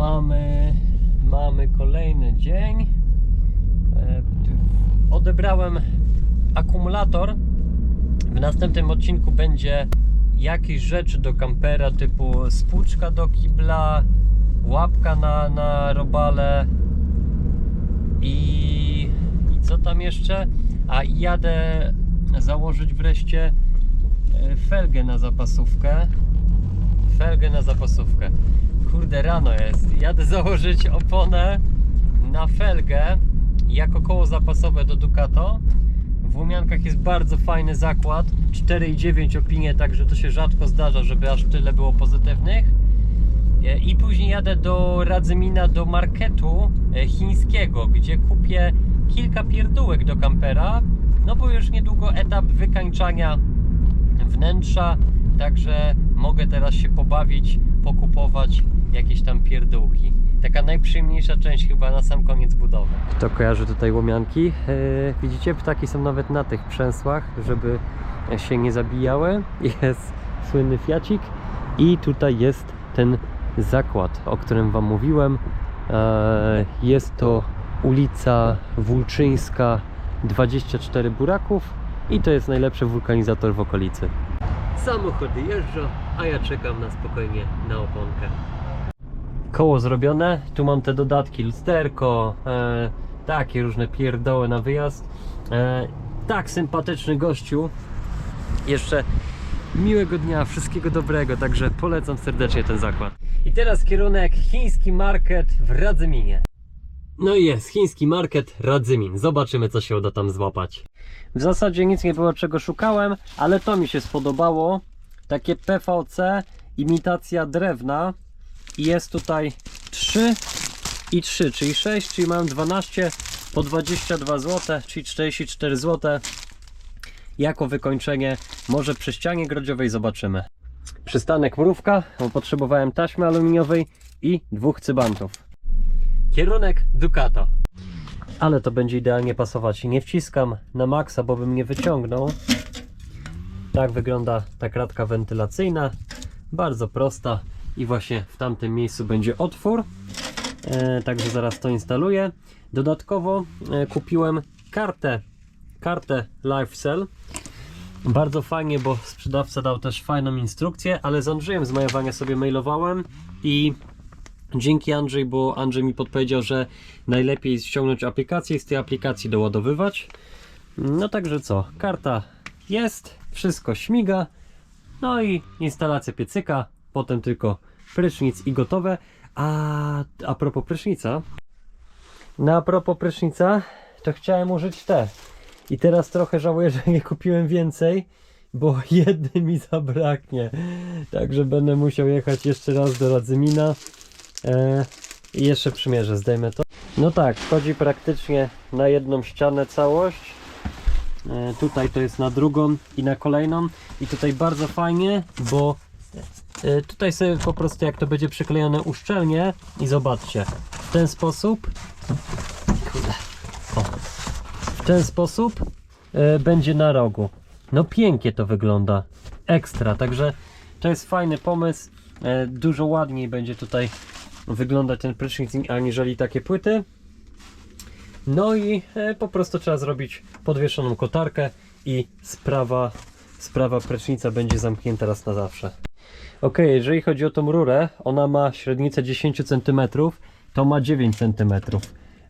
Mamy, mamy kolejny dzień. E, Odebrałem akumulator. W następnym odcinku będzie jakieś rzeczy do kampera typu spłuczka do kibla, łapka na, na robale i, i co tam jeszcze? A jadę założyć wreszcie e, felgę na zapasówkę. Felgę na zapasówkę. Kurde, rano jest. Jadę założyć oponę na felgę jako koło zapasowe do Ducato. W Łomiankach jest bardzo fajny zakład. 4,9 opinie, także to się rzadko zdarza, żeby aż tyle było pozytywnych. E, I później jadę do Radzymina, do marketu e, chińskiego, gdzie kupię kilka pierdółek do kampera. No bo już niedługo etap wykańczania wnętrza, także mogę teraz się pobawić, pokupować jakieś tam pierdółki. Taka najprzyjemniejsza część chyba na sam koniec budowy. Kto kojarzy tutaj łomianki? E, widzicie, ptaki są nawet na tych przęsłach, żeby się nie zabijały. Jest słynny fiacik i tutaj jest ten zakład, o którym Wam mówiłem. E, jest to ulica Wulczyńska 24 Buraków i to jest najlepszy wulkanizator w okolicy. Samochody jeżdżą, a ja czekam na spokojnie na oponkę. Koło zrobione, tu mam te dodatki, lusterko, e, takie różne pierdoły na wyjazd. E, tak sympatyczny gościu. Jeszcze miłego dnia, wszystkiego dobrego, także polecam serdecznie ten zakład. I teraz kierunek chiński market w Radzyminie. No i jest, chiński market Radzymin. Zobaczymy, co się uda tam złapać. W zasadzie nic nie było, czego szukałem, ale to mi się spodobało. Takie PVC, imitacja drewna. I jest tutaj 3 i 3, czyli 6, czyli mam 12 po 22 zł, czyli 44 zł. Jako wykończenie, może przy ścianie grodziowej zobaczymy. Przystanek mrówka, bo potrzebowałem taśmy aluminiowej i dwóch cybantów. Kierunek Ducato. Ale to będzie idealnie pasować. Nie wciskam na maksa, bo bym nie wyciągnął. Tak wygląda ta kratka wentylacyjna. Bardzo prosta i właśnie w tamtym miejscu będzie otwór. E, także zaraz to instaluję. Dodatkowo e, kupiłem kartę, kartę LifeCell. Bardzo fajnie, bo sprzedawca dał też fajną instrukcję, ale z Andrzejem z majowania sobie mailowałem i Dzięki Andrzej, bo Andrzej mi podpowiedział, że najlepiej ściągnąć aplikację i z tej aplikacji doładowywać. No także co, karta jest, wszystko śmiga, no i instalacja piecyka, potem tylko prysznic i gotowe. A, a propos prysznica, no a propos prysznica, to chciałem użyć te. I teraz trochę żałuję, że nie kupiłem więcej, bo jedny mi zabraknie. Także będę musiał jechać jeszcze raz do Radzymina. E, I jeszcze przymierzę, zdejmę to. No tak, wchodzi praktycznie na jedną ścianę całość. E, tutaj to jest na drugą i na kolejną. I tutaj bardzo fajnie, bo e, tutaj sobie po prostu jak to będzie przyklejone uszczelnie i zobaczcie, w ten sposób o, w ten sposób e, będzie na rogu. No pięknie to wygląda, ekstra, także to jest fajny pomysł. E, dużo ładniej będzie tutaj wyglądać ten prysznic aniżeli takie płyty. No i e, po prostu trzeba zrobić podwieszoną kotarkę i sprawa, sprawa prysznica będzie zamknięta raz na zawsze. Ok, jeżeli chodzi o tą rurę, ona ma średnicę 10 cm, to ma 9 cm.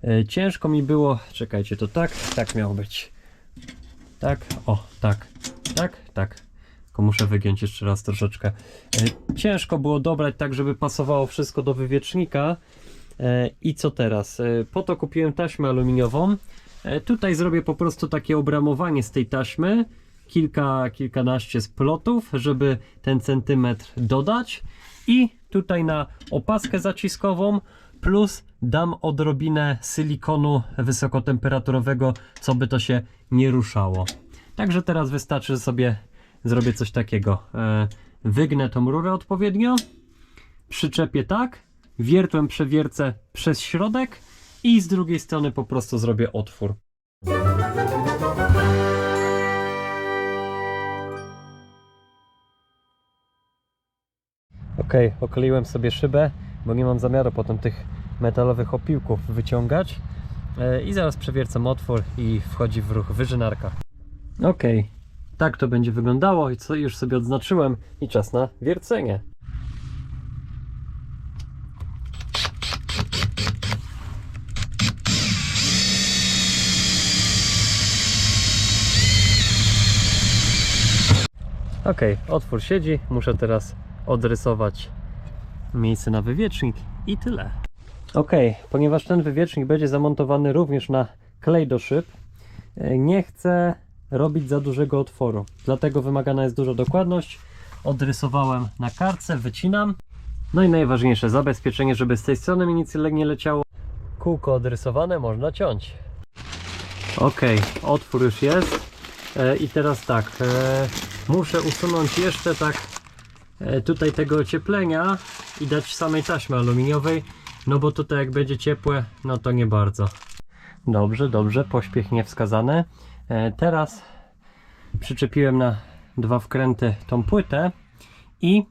E, ciężko mi było, czekajcie, to tak, tak miało być. Tak, o, tak, tak, tak. Tylko muszę wygiąć jeszcze raz troszeczkę. E, Ciężko było dobrać tak, żeby pasowało wszystko do wywiecznika. E, I co teraz? E, Po to kupiłem taśmę aluminiową. E, Tutaj zrobię po prostu takie obramowanie z tej taśmy. Kilka, kilkanaście splotów, żeby ten centymetr dodać. I tutaj na opaskę zaciskową plus dam odrobinę silikonu wysokotemperaturowego, co by to się nie ruszało. Także teraz wystarczy, że sobie zrobię coś takiego. Wygnę tą rurę odpowiednio, przyczepię tak, wiertłem przewiercę przez środek i z drugiej strony po prostu zrobię otwór. Ok, okleiłem sobie szybę. bo nie mam zamiaru potem tych metalowych opiłków wyciągać. E, I zaraz przewiercam otwór i wchodzi w ruch wyżynarka. Ok, tak to będzie wyglądało i co już sobie odznaczyłem i czas na wiercenie. Ok, otwór siedzi, muszę teraz odrysować miejsce na wywiecznik i tyle. Ok, ponieważ ten wywiecznik będzie zamontowany również na klej do szyb, e, nie chcę robić za dużego otworu, dlatego wymagana jest duża dokładność. Odrysowałem na kartce, wycinam. No i najważniejsze, zabezpieczenie, żeby z tej strony mi nic nie leciało. Kółko odrysowane można ciąć. Ok, otwór już jest. E, I teraz tak, e, muszę usunąć jeszcze tak e, tutaj tego ocieplenia i dać samej taśmy aluminiowej, no bo tutaj jak będzie ciepłe, no to nie bardzo. Dobrze, dobrze, pośpiech niewskazany. Teraz przyczepiłem na dwa wkręty tą płytę i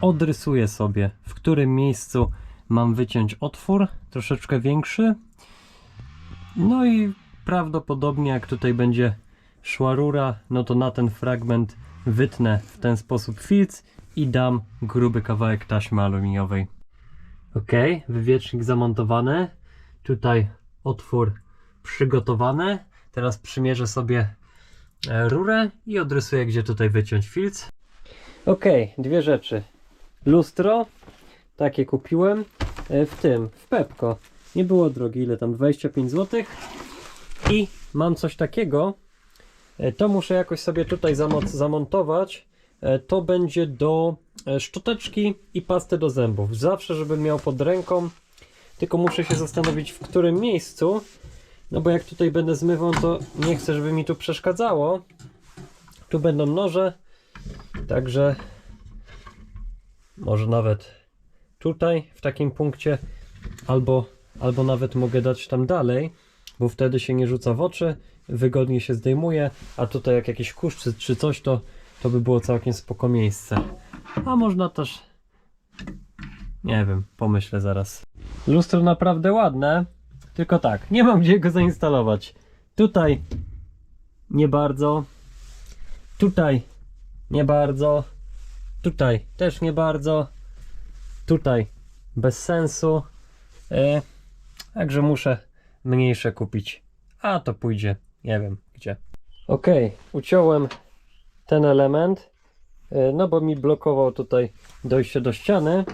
odrysuję sobie, w którym miejscu mam wyciąć otwór, troszeczkę większy. No i prawdopodobnie jak tutaj będzie szła rura, no to na ten fragment wytnę w ten sposób filc i dam gruby kawałek taśmy aluminiowej. Ok, wywiecznik zamontowany. Tutaj otwór przygotowany. Teraz przymierzę sobie e, rurę i odrysuję, gdzie tutaj wyciąć filc. Ok, dwie rzeczy. Lustro, takie kupiłem e, w tym, w Pepko. Nie było drogi, ile tam? 25 zł. I mam coś takiego. E, To muszę jakoś sobie tutaj zamo- zamontować. E, To będzie do e, szczoteczki i pasty do zębów. Zawsze, żebym miał pod ręką. Tylko muszę się zastanowić, w którym miejscu. No bo jak tutaj będę zmywał, to nie chcę, żeby mi tu przeszkadzało. Tu będą noże. Także może nawet tutaj, w takim punkcie, albo, albo nawet mogę dać tam dalej, bo wtedy się nie rzuca w oczy, wygodnie się zdejmuje, a tutaj jak jakiś kurz czy, czy coś, to, to by było całkiem spoko miejsce. A można też, nie wiem, pomyślę zaraz. Lustro naprawdę ładne, tylko tak, nie mam gdzie go zainstalować. Tutaj nie bardzo, tutaj nie bardzo, tutaj też nie bardzo, tutaj bez sensu. E, także muszę mniejsze kupić. A to pójdzie, nie wiem gdzie. Ok, uciąłem ten element, e, no bo mi blokował tutaj dojście do ściany.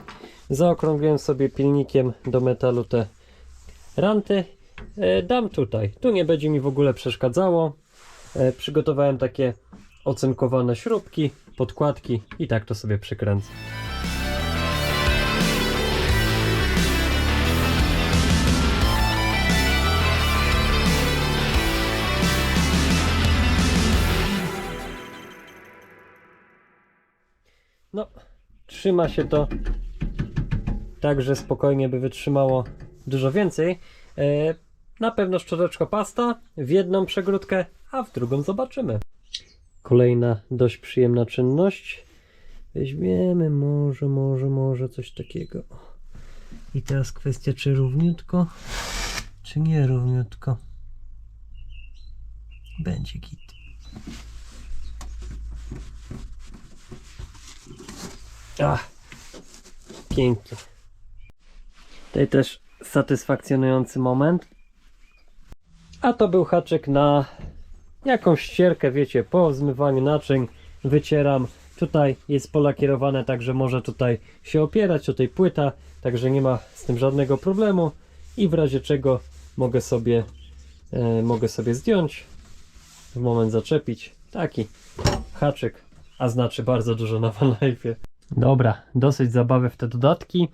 Zaokrągliłem sobie pilnikiem do metalu te ranty. E, Dam tutaj. Tu nie będzie mi w ogóle przeszkadzało. E, Przygotowałem takie ocynkowane śrubki, podkładki i tak to sobie przykręcę. Trzyma się to tak, że spokojnie by wytrzymało dużo więcej. E, Na pewno szczoteczko pasta w jedną przegródkę, a w drugą zobaczymy. Kolejna dość przyjemna czynność. Weźmiemy może, może, może coś takiego. I teraz kwestia, czy równiutko, czy nie równiutko. Będzie git. Ach, pięknie. Tutaj też satysfakcjonujący moment. A to był haczyk na jakąś ścierkę, wiecie, po zmywaniu naczyń wycieram. Tutaj jest polakierowane, także może tutaj się opierać, tutaj płyta, także nie ma z tym żadnego problemu i w razie czego mogę sobie e, mogę sobie zdjąć w moment zaczepić. Taki haczyk, a znaczy bardzo dużo na OneLife. Dobra, dosyć zabawy w te dodatki,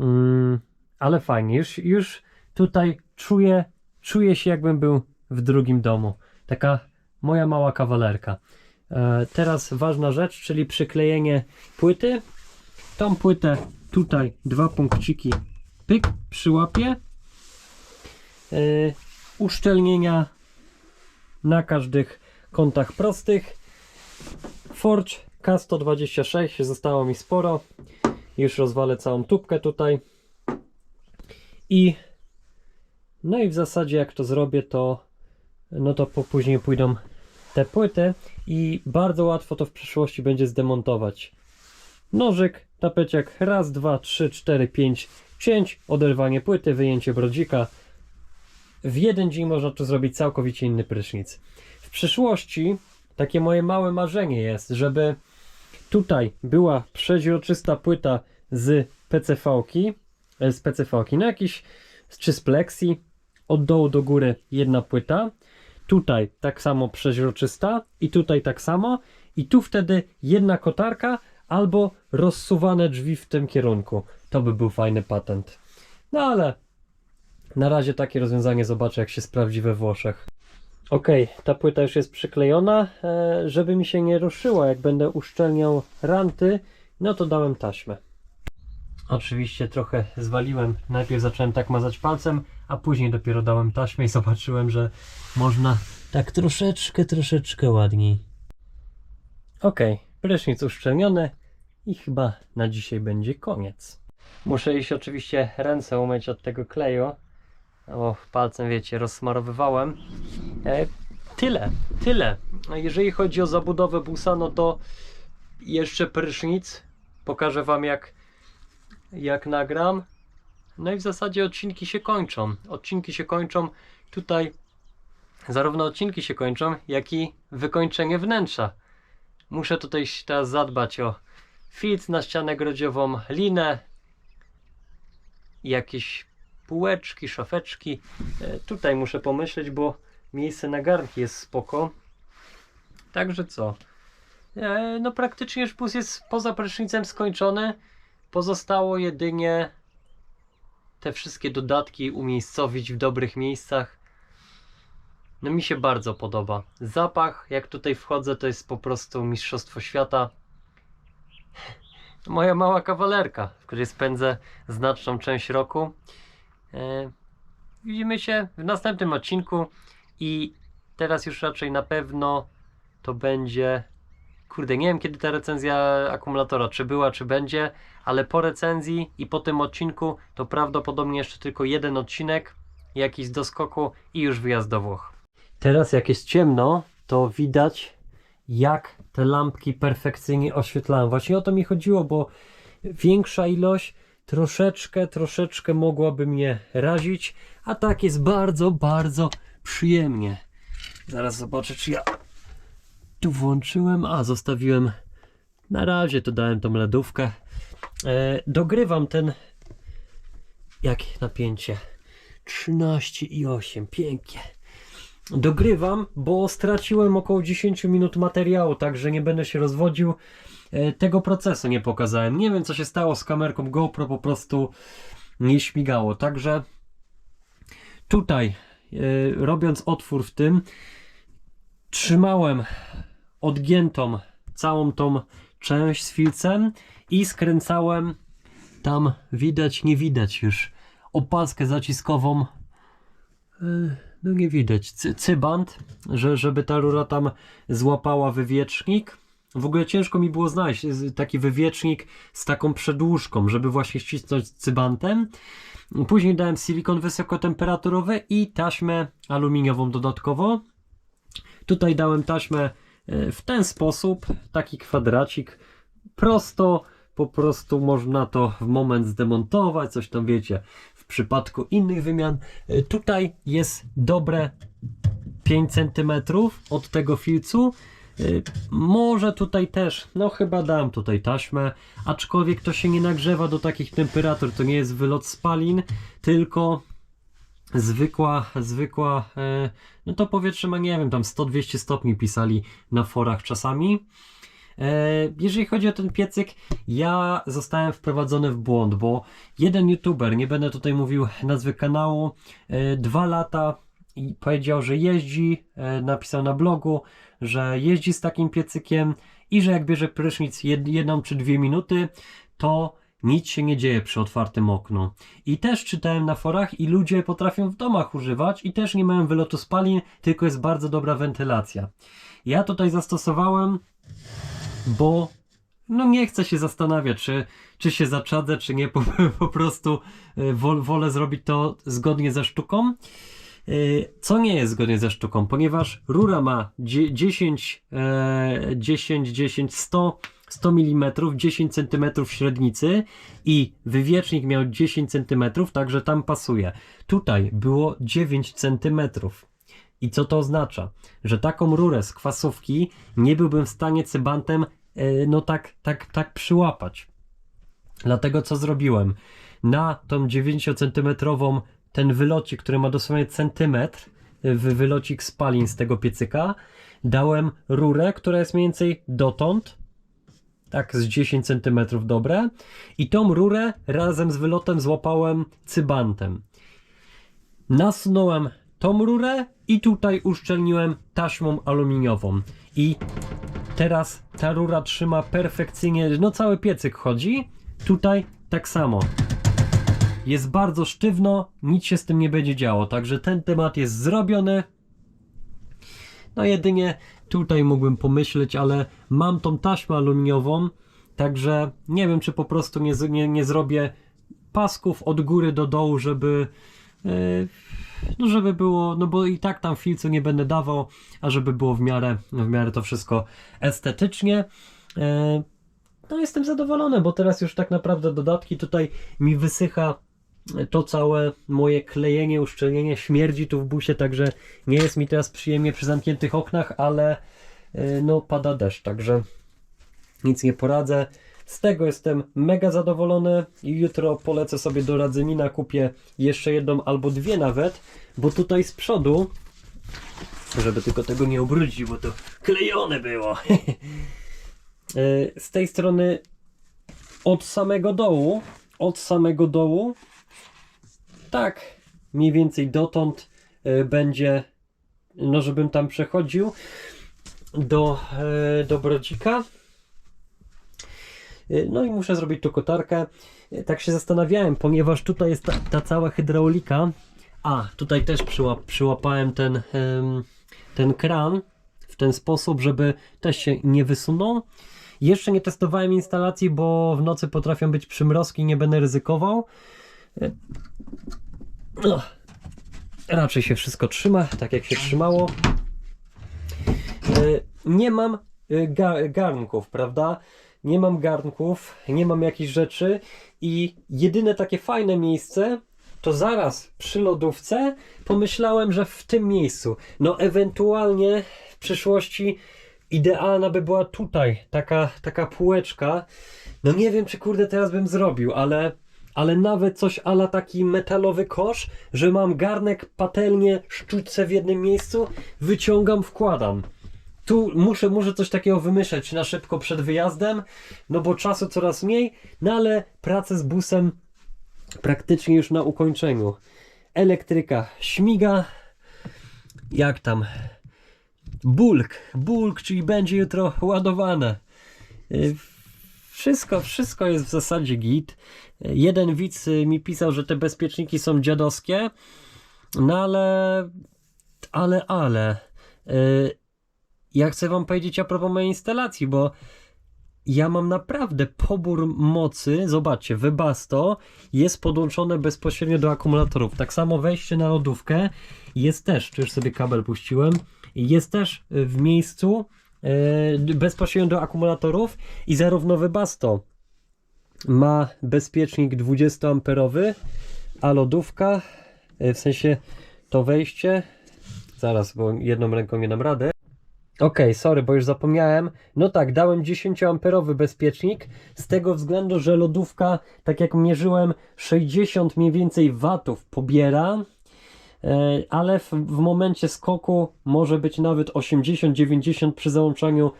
mm, ale fajnie. Już, już tutaj czuję, czuję się jakbym był w drugim domu. Taka moja mała kawalerka. E, teraz ważna rzecz, czyli przyklejenie płyty. Tą płytę tutaj dwa punkciki pyk przyłapię. E, uszczelnienia na każdych kątach prostych. Forge K126 zostało mi sporo. Już rozwalę całą tubkę tutaj. I no i w zasadzie jak to zrobię, to no to po, później pójdą te płyty i bardzo łatwo to w przyszłości będzie zdemontować. Nożyk, tapeciak, raz, dwa, trzy, cztery, pięć, cięć, oderwanie płyty, wyjęcie brodzika. W jeden dzień można tu zrobić całkowicie inny prysznic. W przyszłości takie moje małe marzenie jest, żeby tutaj była przeźroczysta płyta z PCV-ki, z PCV-ki, no jakiś, czy z plexi, od dołu do góry jedna płyta, tutaj tak samo przeźroczysta i tutaj tak samo i tu wtedy jedna kotarka albo rozsuwane drzwi w tym kierunku. To by był fajny patent. No ale na razie takie rozwiązanie zobaczę jak się sprawdzi we Włoszech. Ok, ta płyta już jest przyklejona. E, żeby mi się nie ruszyła, jak będę uszczelniał ranty, no to dałem taśmę. Oczywiście trochę zwaliłem. Najpierw zacząłem tak mazać palcem, a później dopiero dałem taśmę i zobaczyłem, że można tak troszeczkę, troszeczkę ładniej. Ok, prysznic uszczelniony i chyba na dzisiaj będzie koniec. Muszę iść oczywiście ręce umyć od tego kleju. O, palcem wiecie, rozsmarowywałem. E, tyle, tyle. Jeżeli chodzi o zabudowę busa, no to jeszcze prysznic. Pokażę Wam jak, jak nagram. No i w zasadzie odcinki się kończą. Odcinki się kończą tutaj. Zarówno odcinki się kończą, jak i wykończenie wnętrza. Muszę tutaj teraz zadbać o filtr na ścianę grodziową, linę, jakieś półeczki, szafeczki. E, Tutaj muszę pomyśleć, bo miejsce na garnki jest spoko. Także co? E, No praktycznie już jest poza prysznicem skończony. Pozostało jedynie te wszystkie dodatki umiejscowić w dobrych miejscach. No mi się bardzo podoba. Zapach, jak tutaj wchodzę, to jest po prostu mistrzostwo świata. Moja mała kawalerka, w której spędzę znaczną część roku. E, Widzimy się w następnym odcinku i teraz już raczej na pewno to będzie. Kurde, nie wiem kiedy ta recenzja akumulatora, czy była, czy będzie, ale po recenzji i po tym odcinku to prawdopodobnie jeszcze tylko jeden odcinek, jakiś z doskoku i już wyjazd do Włoch. Teraz jak jest ciemno, to widać jak te lampki perfekcyjnie oświetlają. Właśnie o to mi chodziło, bo większa ilość troszeczkę, troszeczkę mogłaby mnie razić, a tak jest bardzo, bardzo przyjemnie. Zaraz zobaczę, czy ja tu włączyłem, a zostawiłem na razie, to dałem tą lodówkę. E, dogrywam ten jakie napięcie 13,8 pięknie dogrywam, bo straciłem około 10 minut materiału, także nie będę się rozwodził. E, Tego procesu nie pokazałem. Nie wiem, co się stało z kamerką GoPro, po prostu nie śmigało. Także tutaj, robiąc otwór w tym, trzymałem odgiętą całą tą część z filcem i skręcałem tam widać, nie widać już opaskę zaciskową E, no nie widać, cy, cybant, że, żeby ta rura tam złapała wywiecznik. W ogóle ciężko mi było znaleźć z- taki wywiecznik z taką przedłużką, żeby właśnie ścisnąć cybantem. Później dałem silikon wysokotemperaturowy i taśmę aluminiową dodatkowo. Tutaj dałem taśmę e, w ten sposób, taki kwadracik, prosto, po prostu można to w moment zdemontować, coś tam wiecie, w przypadku innych wymian. E, Tutaj jest dobre 5 cm od tego filcu. E, Może tutaj też, no chyba dam tutaj taśmę, aczkolwiek to się nie nagrzewa do takich temperatur, to nie jest wylot spalin, tylko zwykła, zwykła, e, no to powietrze ma, nie wiem, tam 100-200 stopni pisali na forach czasami. E, Jeżeli chodzi o ten piecyk, ja zostałem wprowadzony w błąd, bo jeden youtuber, nie będę tutaj mówił nazwy kanału, e, dwa lata i powiedział, że jeździ, e, napisał na blogu, że jeździ z takim piecykiem i że jak bierze prysznic jed, jedną czy dwie minuty, to nic się nie dzieje przy otwartym oknu. I też czytałem na forach i ludzie potrafią w domach używać i też nie mają wylotu spalin, tylko jest bardzo dobra wentylacja. Ja tutaj zastosowałem bo no nie chcę się zastanawiać, czy, czy się zaczadzę, czy nie, po, po prostu wol, wolę zrobić to zgodnie ze sztuką. Y, Co nie jest zgodnie ze sztuką, ponieważ rura ma dzie- 10, e, 10, 10, 100, 100 mm, 10 cm średnicy i wywiecznik miał 10 cm, także tam pasuje. Tutaj było 9 cm. I co to oznacza? Że taką rurę z kwasówki nie byłbym w stanie cybantem e, no tak, tak, tak przyłapać. Dlatego co zrobiłem? Na tą 9-centymetrową ten wylocik, który ma dosłownie centymetr, y, wylocik spalin z tego piecyka, dałem rurę, która jest mniej więcej dotąd, tak z 10 centymetrów dobre, i tą rurę razem z wylotem złapałem cybantem. Nasunąłem tą rurę i tutaj uszczelniłem taśmą aluminiową. I teraz ta rura trzyma perfekcyjnie, no cały piecyk chodzi. Tutaj tak samo. Jest bardzo sztywno, nic się z tym nie będzie działo, także ten temat jest zrobiony. No jedynie tutaj mógłbym pomyśleć, ale mam tą taśmę aluminiową, także nie wiem, czy po prostu nie, nie, nie zrobię pasków od góry do dołu, żeby yy, no żeby było, no bo i tak tam filcu nie będę dawał, a żeby było w miarę, w miarę to wszystko estetycznie. Yy, no jestem zadowolony, bo teraz już tak naprawdę dodatki tutaj mi wysycha to całe moje klejenie, uszczelnienie, śmierdzi tu w busie, także nie jest mi teraz przyjemnie przy zamkniętych oknach, ale yy, no pada deszcz, także nic nie poradzę. Z tego jestem mega zadowolony i jutro polecę sobie do Radzymina, kupię jeszcze jedną albo dwie nawet, bo tutaj z przodu, żeby tylko tego nie ubrudzić, bo to klejone było. Yy, z tej strony od samego dołu, od samego dołu, tak, mniej więcej dotąd yy, będzie, no żebym tam przechodził do, yy, do Brodzika. Yy, No i muszę zrobić tu kotarkę. Tak się zastanawiałem, ponieważ tutaj jest ta, ta cała hydraulika. A, tutaj też przyłap, przyłapałem ten, ten kran w ten sposób, żeby też się nie wysunął. Jeszcze nie testowałem instalacji, bo w nocy potrafią być przymrozki, nie będę ryzykował. No, raczej się wszystko trzyma, tak jak się trzymało. E, Nie mam e, ga garnków, prawda? Nie mam garnków, nie mam jakichś rzeczy i jedyne takie fajne miejsce to zaraz przy lodówce pomyślałem, że w tym miejscu. No ewentualnie w przyszłości idealna by była tutaj taka, taka półeczka. No nie wiem, czy kurde teraz bym zrobił, ale, ale nawet coś ala taki metalowy kosz, że mam garnek, patelnię, sztućce w jednym miejscu, wyciągam, wkładam. Tu muszę, muszę coś takiego wymyśleć na szybko przed wyjazdem, no bo czasu coraz mniej, no ale pracę z busem praktycznie już na ukończeniu. Elektryka śmiga. Jak tam? Bulk, bulk, czyli będzie jutro ładowane. Y, Wszystko, wszystko jest w zasadzie git. Y, Jeden widz y, mi pisał, że te bezpieczniki są dziadowskie, no ale, ale, ale. y, Ja chcę wam powiedzieć a propos mojej instalacji, bo ja mam naprawdę pobór mocy. Zobaczcie, Webasto jest podłączone bezpośrednio do akumulatorów. Tak samo wejście na lodówkę jest też, tu już sobie kabel puściłem, jest też y, w miejscu yy, bezpośrednio do akumulatorów i zarówno Webasto ma bezpiecznik 20 amperowy, a lodówka, yy, w sensie to wejście, zaraz, bo jedną ręką nie dam rady. Okej, sorry, bo już zapomniałem. No tak, dałem 10-amperowy bezpiecznik z tego względu, że lodówka, tak jak mierzyłem, 60 mniej więcej watów pobiera, e, ale w, w momencie skoku może być nawet 80-90 przy załączaniu e,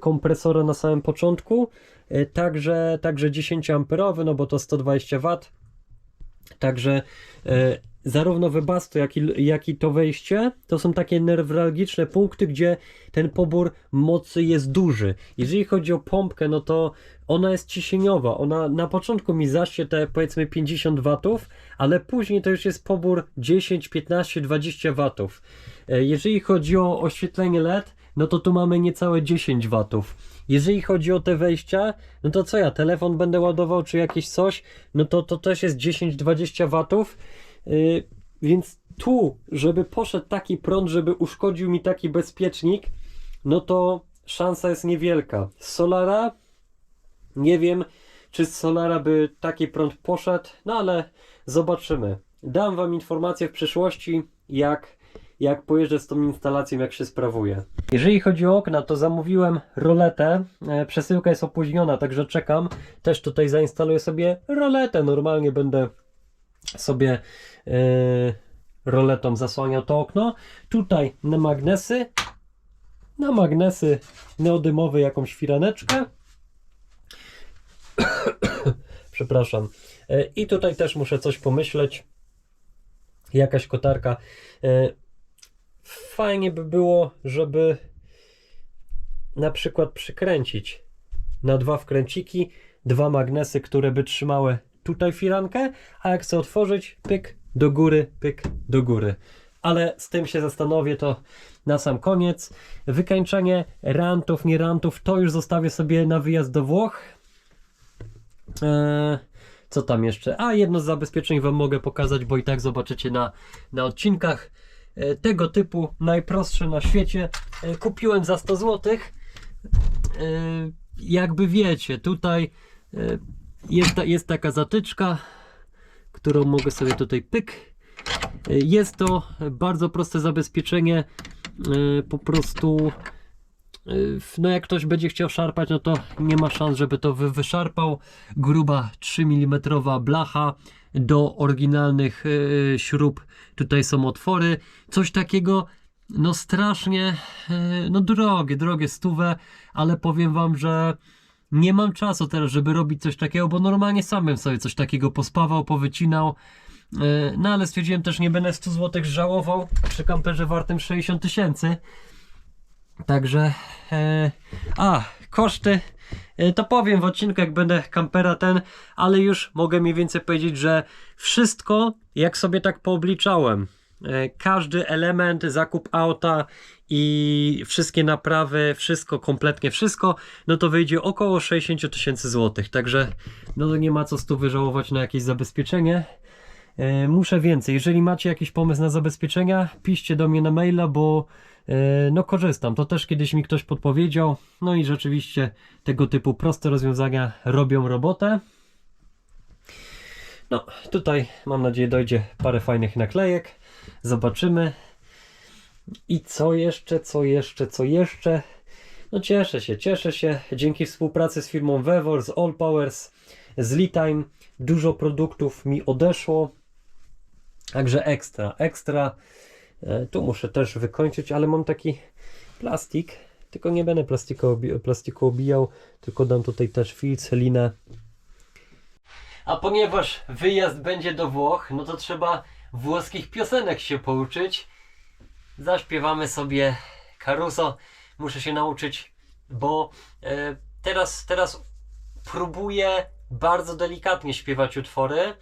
kompresora na samym początku. E, Także, także 10-amperowy, no bo to 120 W. Także e, zarówno Webasto, jak i, jak i to wejście to są takie newralgiczne punkty, gdzie ten pobór mocy jest duży. Jeżeli chodzi o pompkę, no to ona jest ciśnieniowa. Ona na początku mi zaśnie te powiedzmy 50 watów, ale później to już jest pobór 10, 15, 20 watów. E, Jeżeli chodzi o oświetlenie LED, no to tu mamy niecałe 10 watów. Jeżeli chodzi o te wejścia, no to co ja, telefon będę ładował czy jakieś coś, no to to też jest 10-20 watów, yy, więc tu, żeby poszedł taki prąd, żeby uszkodził mi taki bezpiecznik, no to szansa jest niewielka. Z Solara nie wiem, czy z Solara by taki prąd poszedł, no ale zobaczymy. Dam Wam informację w przyszłości, jak, jak pojeżdżę z tą instalacją, jak się sprawuje. Jeżeli chodzi o okna, to zamówiłem roletę. E, Przesyłka jest opóźniona, także czekam. Też tutaj zainstaluję sobie roletę. Normalnie będę sobie e, roletą zasłaniał to okno. Tutaj na magnesy. Na magnesy neodymowe jakąś firaneczkę. Przepraszam. E, I tutaj też muszę coś pomyśleć. Jakaś kotarka. Fajnie by było, żeby na przykład przykręcić na dwa wkręciki, dwa magnesy, które by trzymały tutaj firankę, a jak chcę otworzyć, pyk do góry, pyk do góry. Ale z tym się zastanowię to na sam koniec. Wykańczenie rantów, nie rantów, to już zostawię sobie na wyjazd do Włoch. Eee, co tam jeszcze? A jedno z zabezpieczeń Wam mogę pokazać, bo i tak zobaczycie na, na odcinkach. E, tego typu, najprostsze na świecie. E, kupiłem za 100 zł. E, jakby wiecie, tutaj jest, ta, jest taka zatyczka, którą mogę sobie tutaj pyk. Jest to bardzo proste zabezpieczenie. Po prostu no jak ktoś będzie chciał szarpać, no to nie ma szans, żeby to wy wyszarpał. Gruba 3 mm blacha do oryginalnych yy, śrub. Tutaj są otwory. Coś takiego, no strasznie, yy, no drogie, drogie stówę, ale powiem wam, że nie mam czasu teraz, żeby robić coś takiego, bo normalnie sam bym sobie coś takiego pospawał, powycinał. Yy, No ale stwierdziłem też, nie będę 100 zł żałował przy kamperze wartym 60 tysięcy. Także, e, a, koszty, e, to powiem w odcinku, jak będę kampera ten, ale już mogę mniej więcej powiedzieć, że wszystko, jak sobie tak poobliczałem, e, każdy element, zakup auta i wszystkie naprawy, wszystko, kompletnie wszystko, no to wyjdzie około 60 tysięcy złotych, także no nie ma co stu wyżałować na jakieś zabezpieczenie. E, Muszę więcej. Jeżeli macie jakiś pomysł na zabezpieczenia, piszcie do mnie na maila, bo no korzystam. To też kiedyś mi ktoś podpowiedział. No i rzeczywiście tego typu proste rozwiązania robią robotę. No, tutaj mam nadzieję dojdzie parę fajnych naklejek. Zobaczymy. I co jeszcze, co jeszcze, co jeszcze? No cieszę się, cieszę się. Dzięki współpracy z firmą Vevor, z All Powers, z Litime dużo produktów mi odeszło. Także ekstra, ekstra. E, Tu muszę też wykończyć, ale mam taki plastik. Tylko nie będę plastiku, plastiku obijał, tylko dam tutaj też filc, linę. A ponieważ wyjazd będzie do Włoch, no to trzeba włoskich piosenek się pouczyć. Zaśpiewamy sobie Caruso. Muszę się nauczyć, bo e, teraz, teraz próbuję bardzo delikatnie śpiewać utwory.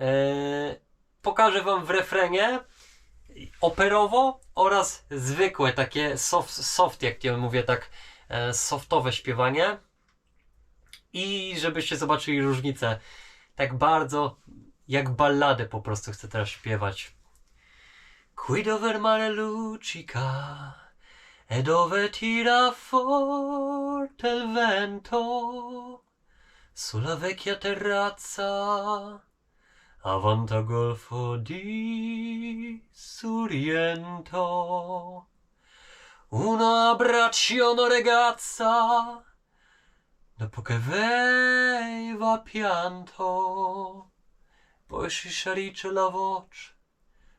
E, pokażę Wam w refrenie operowo oraz zwykłe, takie soft, soft jak ja mówię, tak e, softowe śpiewanie. I żebyście zobaczyli różnicę. Tak bardzo jak balladę po prostu chcę teraz śpiewać. Qui dover mare luccica e dove tira forte il vento sulla vecchia terrazza avanti al golfo di Sorrento. Un abbraccio ragazza dopo che aveva pianto, poi si sciarisce la voce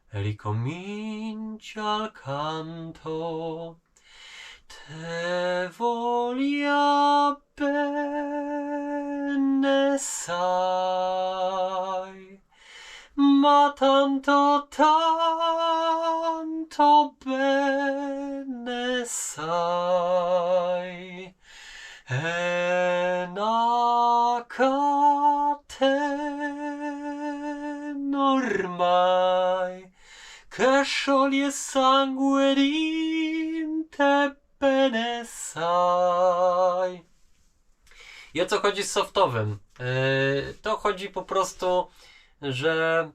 e ricomincia il canto. Te voglio bene, sai, ma tanto, tanto bene sai. E una catena ormai che scioglie sangue in te bene sai. I o co chodzi z softowym? Yy, to chodzi po prostu, że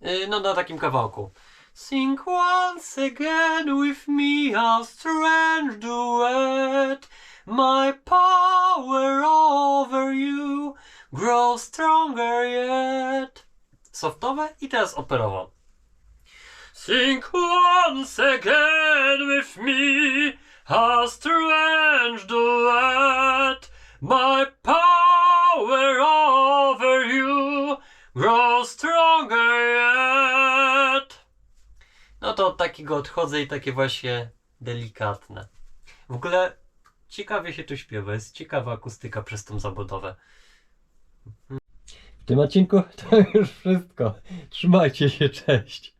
yy, no na takim kawałku. Sing once again with me a strange duet. My power over you grows stronger yet. Softowe i teraz operowo. Sing once again with me a strange duet. My power over you grows stronger yet. No to od takiego odchodzę i takie właśnie delikatne. W ogóle ciekawie się tu śpiewa, jest ciekawa akustyka przez tą zabudowę. W tym odcinku to już wszystko. Trzymajcie się, cześć.